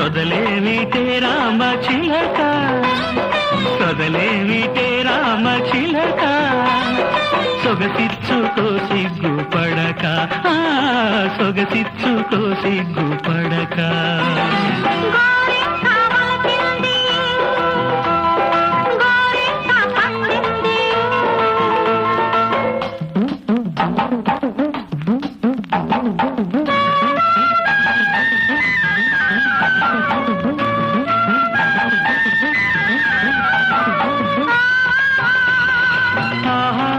కదలేవిటే రామ చిలక? కదలేవిటే రామ చిలక? సొగసిచ్చుకో సిగ్గుపడక సొగసిచ్చుకో సిగ్గుపడక Mm-hmm. हा ha